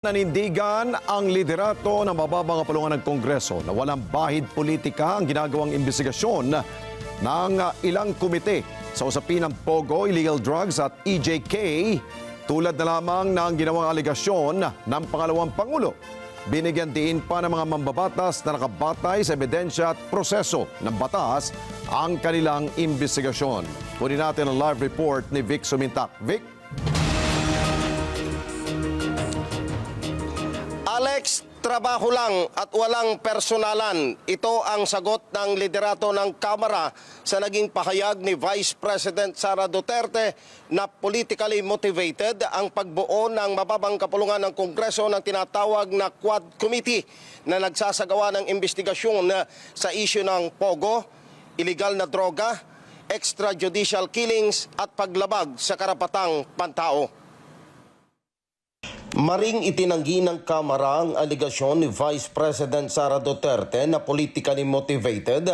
Nanindigan ang liderato ng mababang kapulungan ng Kongreso na walang bahid politika ang ginagawang investigasyon ng ilang komite sa usapin ng POGO, illegal drugs at EJK tulad na lamang ng ginawang aligasyon ng pangalawang Pangulo. Binigyan diin pa ng mga mambabatas na nakabatay sa ebidensya at proseso ng batas ang kanilang investigasyon. Kunin natin ang live report ni Vic Sumintak. Vic? Trabaho lang at walang personalan. Ito ang sagot ng liderato ng Kamara sa naging pahayag ni Vice President Sara Duterte na politically motivated ang pagbuo ng mababang kapulungan ng Kongreso ng tinatawag na Quad Committee na nagsasagawa ng investigasyon sa issue ng POGO, illegal na droga, extrajudicial killings at paglabag sa karapatang pantao. Maring itinanggi ng Kamara ang aligasyon ni Vice President Sara Duterte na politically motivated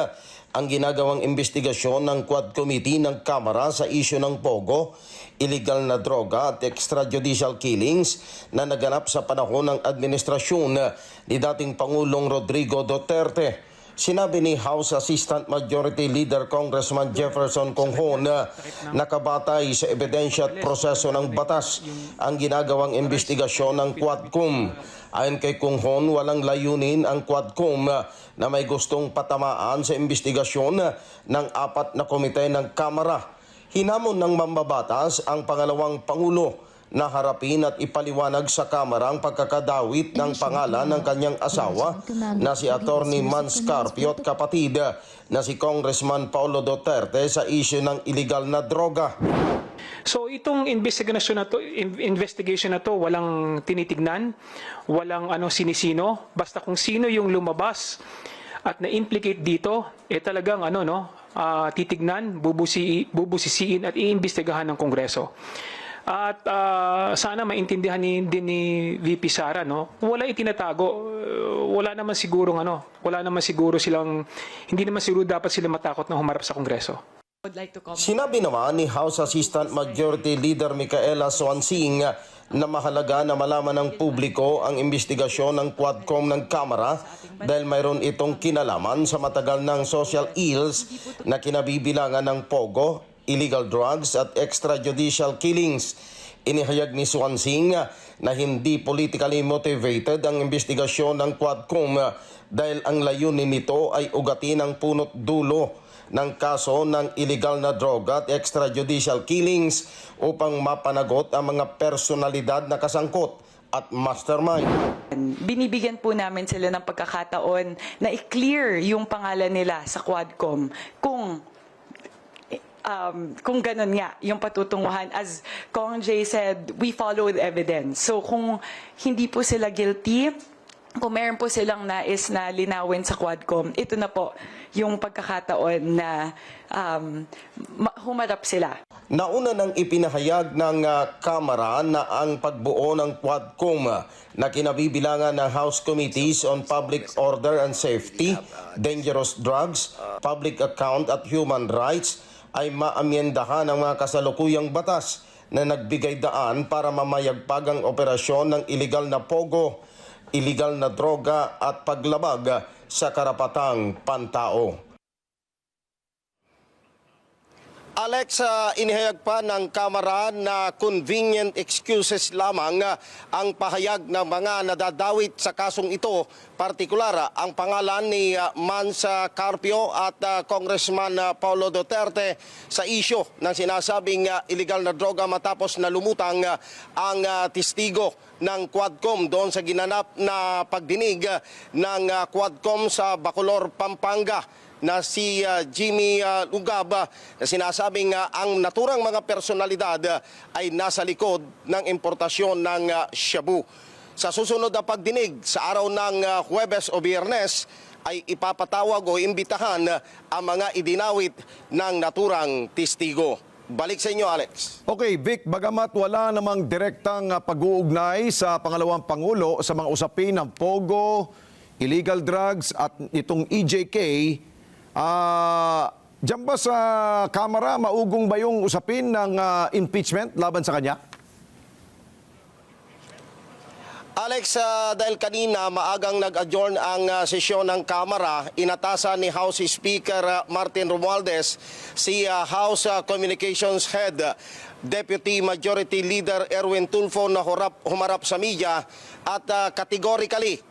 ang ginagawang investigasyon ng Quad Committee ng Kamara sa isyu ng POGO, illegal na droga at extrajudicial killings na naganap sa panahon ng administrasyon ni dating Pangulong Rodrigo Duterte. Sinabi ni House Assistant Majority Leader Congressman Jefferson Conghon na nakabatay sa ebidensya at proseso ng batas ang ginagawang investigasyon ng Quadcom. Ayon kay Conghon, walang layunin ang Quadcom na may gustong patamaan sa investigasyon ng apat na komite ng Kamara. Hinamon ng mambabatas ang pangalawang Pangulo na harapin at ipaliwanag sa Kamara ang pagkakadawit ng pangalan ng kanyang asawa na si Attorney Mans Carpio at kapatid na si Congressman Paulo Duterte sa isyu ng illegal na droga. So itong investigation na to, in- investigation na to walang tinitignan, walang ano sinisino, basta kung sino yung lumabas at na-implicate dito, eh talagang ano no, ah, titignan, bubusi bubusisiin at iimbestigahan ng Kongreso. At ah, sana maintindihan ni, din ni VP Sara, no? Wala itinatago. Uh, wala naman siguro ano, wala naman siguro silang hindi naman siguro dapat sila matakot na humarap sa Kongreso. like. Sinabi naman ni House Assistant Majority Leader Micaela Swansing na mahalaga na malaman ng publiko ang investigasyon ng Quadcom ng Kamara dahil mayroon itong kinalaman sa matagal ng social ills na kinabibilangan ng POGO, illegal drugs at extrajudicial killings. Inihayag ni Swansing na hindi politically motivated ang investigasyon ng Quadcom dahil ang layunin nito ay ugatin ang punot dulo ng kaso ng illegal na droga at extrajudicial killings upang mapanagot ang mga personalidad na kasangkot at mastermind. Binibigyan po namin sila ng pagkakataon na i-clear yung pangalan nila sa Quadcom kung um, kung ganun nga, yung patutunguhan. As Kong Jay said, we follow the evidence. So kung hindi po sila guilty, kung meron po silang nais na linawin sa Quadcom, ito na po yung pagkakataon na um, ma- humarap sila. Nauna nang ipinahayag ng ah, Kamara na ang pagbuo ng Quadcom na kinabibilangan ng House Committees on Public Order and Safety, Dangerous Drugs, Public Account at Human Rights ay maamyendahan ang mga kasalukuyang batas na nagbigay daan para mamayagpag ang operasyon ng illegal na pogo, illegal na droga at paglabag sa karapatang pantao. Alex, uh, inihayag pa ng Kamara na convenient excuses lamang uh, ang pahayag ng mga nadadawit sa kasong ito. Partikular, uh, ang pangalan ni uh, Mansa Carpio at uh, Congressman uh, Paulo Duterte sa isyo ng sinasabing uh, illegal na droga matapos na lumutang uh, ang uh, testigo ng Quadcom doon sa ginanap na pagdinig uh, ng uh, Quadcom sa Bacolor, Pampanga na si uh, Jimmy uh, Lugab uh, na sinasabing uh, ang naturang mga personalidad uh, ay nasa likod ng importasyon ng uh, shabu. Sa susunod na pagdinig sa araw ng uh, Huwebes o Biyernes ay ipapatawag o imbitahan uh, ang mga idinawit ng naturang testigo. Balik sa inyo, Alex. Okay, Vic, bagamat wala namang direktang pag-uugnay sa pangalawang Pangulo sa mga usapin ng POGO, illegal drugs at itong EJK, ah, Diyan ba sa Kamara, maugong ba yung usapin ng ah, impeachment laban sa kanya? Alex, ah, dahil kanina maagang nag-adjourn ang ah, sesyon ng Kamara, inatasan ni House Speaker ah, Martin Romualdez si ah, House ah, Communications Head Deputy Majority Leader Erwin Tulfo na horap, humarap sa media at ah, categorically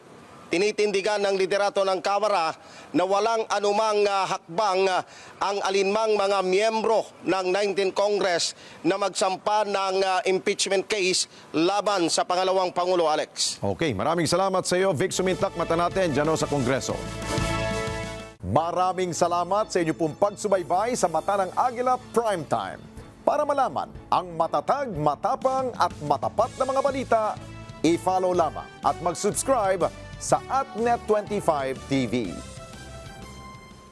tinitindigan ng liderato ng Kamara na walang anumang ah, hakbang ah, ang alinmang mga miyembro ng 19 Congress na magsampa ng ah, impeachment case laban sa pangalawang Pangulo Alex. Okay, maraming salamat sa iyo, Vic Sumintak. Mata natin dyan o sa Kongreso. Maraming salamat sa inyo pong pagsubaybay sa Mata ng Agila Primetime. Para malaman ang matatag, matapang at matapat na mga balita, i-follow lamang at mag-subscribe sa AtNet25 TV.